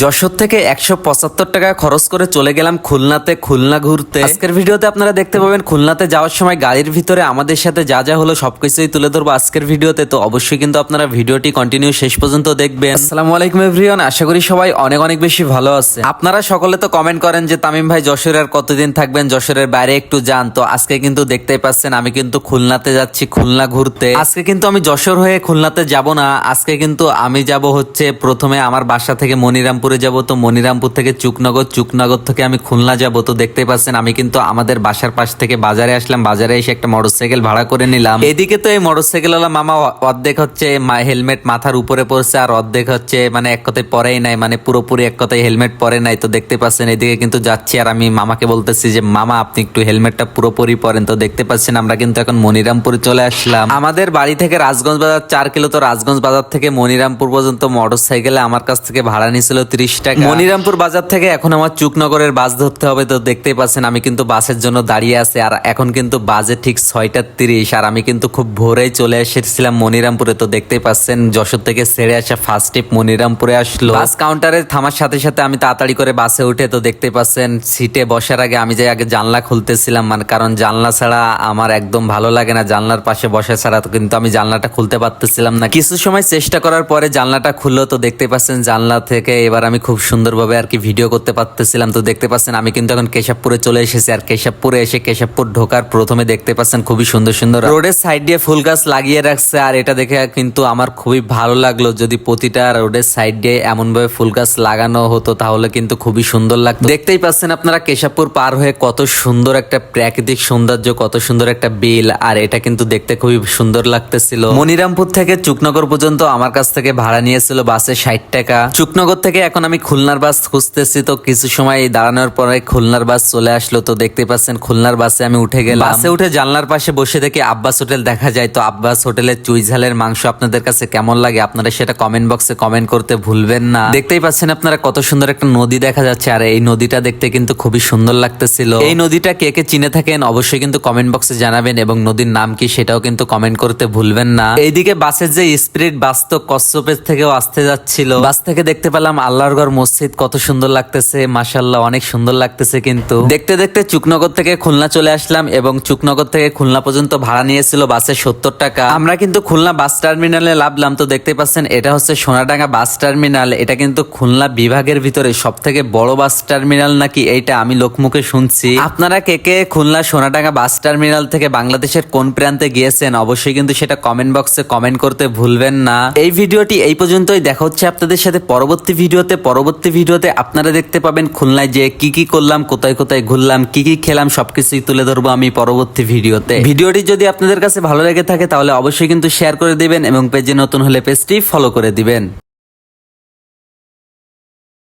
যশোর থেকে একশো পঁচাত্তর টাকা খরচ করে চলে গেলাম খুলনাতে খুলনা ঘুরতে। আজকের ভিডিওতে আপনারা দেখতে পাবেন খুলনাতে যাওয়ার সময় গাড়ির ভিতরে আমাদের সাথে যা যা হলো সবকিছুই তুলে ধরবো আজকের ভিডিওতে। তো অবশ্যই কিন্তু আপনারা ভিডিওটি কন্টিনিউ শেষ পর্যন্ত দেখবেন। আসসালামু আলাইকুম এভরিওয়ান আশা করি সবাই অনেক অনেক বেশি ভালো আছে। আপনারা সকলে তো কমেন্ট করেন যে তামিম ভাই যশোরে আর কতদিন থাকবেন? যশোরের বাইরে একটু যান। তো আজকে কিন্তু দেখতেই পাচ্ছেন আমি কিন্তু খুলনাতে যাচ্ছি খুলনা ঘুরতে। আজকে কিন্তু আমি যশোর হয়ে খুলনাতে যাব না। আজকে কিন্তু আমি যাব হচ্ছে প্রথমে আমার বাসা থেকে মনিরামপুরে যাব, তো মনিরামপুর থেকে চুকনগর চুকনগর থেকে আমি খুলনা যাব। তো দেখতে পাচ্ছেন, আমি কিন্তু আমাদের বাসার পাশ থেকে বাজারে আসলাম। বাজারে এসে একটা মোটরসাইকেল ভাড়া করে নিলাম। এদিকে তো এই মোটরসাইকেল ওলা মামা অর্ধেক হচ্ছে হেলমেট মাথার উপরে পড়ছে, আর অর্ধেক হচ্ছে মানে এক কথায় পরেই নাই মানে পুরোপুরি এক কথায় হেলমেট পরে নাই। তো দেখতে পাচ্ছেন, এদিকে কিন্তু যাচ্ছি, আর আমি মামাকে বলতেছি যে, মামা, আপনি একটু হেলমেটটা পুরোপুরি পরেন। তো দেখতে পাচ্ছেন, আমরা কিন্তু এখন মনিরামপুরে চলে আসলাম। আমাদের বাড়ি থেকে রাজগঞ্জ বাজার, চার কিলো তো রাজগঞ্জ বাজার থেকে মনিরামপুর পর্যন্ত মোটর সাইকেলে আমার কাছ থেকে ভাড়া নিয়েছিল তিরিশ টাকা। মনিরামপুর বাজার থেকে এখন আমার চুকনগরের বাস ধরতে হবে তো দেখতেই পাচ্ছেন আমি কিন্তু বাসের জন্য দাঁড়িয়ে আছি আর এখন কিন্তু বাজে ঠিক ছয়টা তিরিশ আর আমি কিন্তু খুব ভোরেই চলে এসেছিলাম মনিরামপুরে তো দেখতেই পাচ্ছেন যশোর থেকে ছেড়ে আসা ফার্স্ট ট্রিপ মনিরামপুরে আসলো। বাস কাউন্টারে থামার সাথে সাথে আমি তাড়াতাড়ি করে বাসে উঠে তো দেখতে পাচ্ছেন সিটে বসার আগে আমি যে আগে জানলা খুলতেছিলাম মানে কারণ জানলা ছাড়া আমার একদম ভালো লাগে না জানলার পাশে বসা ছাড়া তো কিন্তু আমি জানলাটা খুলতে পারতেছিলাম না। কিছু সময় চেষ্টা করার পরে জানলাটা খুললো তো দেখতে পাচ্ছেন জানলা থেকে এবার আমি খুব সুন্দরভাবে আর কি ভিডিও করতে পারতেছিলাম। তো দেখতে পাচ্ছেন, আমি কিন্তু এখন কেশবপুরে চলে এসেছি। আর কেশবপুরে এসে কেশবপুর ঢোকার প্রথমে দেখতে পাচ্ছেন খুবই সুন্দর সুন্দর রোডের সাইড দিয়ে ফুল গাছ লাগিয়ে রাখছে। আর এটা দেখে কিন্তু আমার খুবই ভালো লাগল যদি প্রতিটা রোডের সাইড দিয়ে এমন ভাবে ফুল গাছ লাগানো হতো, তাহলে কিন্তু খুবই সুন্দর লাগতো। দেখতেই পাচ্ছেন আপনারা কেশবপুর পার হয়ে কত সুন্দর একটা প্রাকৃতিক সৌন্দর্য, কত সুন্দর একটা বিল। আর এটা কিন্তু দেখতে খুবই সুন্দর লাগতেছিল। মনিরামপুর থেকে চুকনগর পর্যন্ত আমার কাছ থেকে ভাড়া নিয়েছিল বাসে ষাট টাকা। চুকনগর থেকে এখন আমি খুলনার বাস খুঁজতেছি তো কিছু সময় দাঁড়ানোর পরে খুলনার বাস চলে আসলো তো দেখতে পাচ্ছেন খুলনার বাসে আমি উঠে গেলাম। বাসে উঠে জানলার পাশে বসে দেখি আব্বাস হোটেল দেখা যায়। তো আব্বাস হোটেলের চুই ঝালের মাংস আপনাদের কাছে কেমন লাগে আপনারা সেটা কমেন্ট বক্সে কমেন্ট করতে ভুলবেন না। দেখতেই পাচ্ছেন আপনারা কত সুন্দর একটা নদী দেখা যাচ্ছে। আর এই নদীটা দেখতে কিন্তু খুবই সুন্দর লাগতেছিল। এই নদীটা কে কে চিনে থাকেন অবশ্যই কিন্তু কমেন্ট বক্সে জানাবেন এবং নদীর নাম কি সেটাও কিন্তু কমেন্ট করতে ভুলবেন না। এইদিকে বাসের যে স্পিরিট বাস তো কচ্ছপের থেকেও আসতে যাচ্ছিল। বাস থেকে দেখতে পেলাম আল্লাহর ঘর মসজিদ কত সুন্দর লাগতেছে মাসাল্লাহ অনেক সুন্দর লাগতেছে কিন্তু। দেখতে দেখতে চুকনগর থেকে খুলনা চলে আসলাম এবং চুকনগর থেকে খুলনা পর্যন্ত ভাড়া নিয়েছিল বাসে সত্তর টাকা। আমরা কিন্তু খুলনা বাস টার্মিনালে লাভলাম, তো দেখতে পাচ্ছেন এটা হচ্ছে সোনাডাঙ্গা বাস টার্মিনাল। এটা কিন্তু খুলনা বিভাগের ভিতরে সব থেকে বড় বাস টার্মিনাল নাকি এইটা আমি লোকমুখে শুনছি। আপনারা কে কে খুলনা সোনাডাঙ্গা বাস টার্মিনাল থেকে বাংলাদেশের কোন প্রান্তে গিয়েছেন, অবশ্যই কিন্তু সেটা কমেন্ট বক্সে কমেন্ট করতে ভুলবেন না। এই ভিডিওটি এই পর্যন্তই, দেখা হচ্ছে আপনাদের সাথে পরবর্তী ভিডিওতে, পরবর্তী ভিডিওতে আপনারা দেখতে পাবেন খুলনায় যে কি কি করলাম, কোথায় কোথায় ঘুরলাম, কি কি খেলাম, সবকিছুই তুলে ধরবো আমি পরবর্তী ভিডিওতে। ভিডিওটি যদি আপনাদের কাছে ভালো লেগে থাকে, তাহলে অবশ্যই কিন্তু শেয়ার করে দিবেন এবং পেজে নতুন হলে পেজটি ফলো করে দিবেন।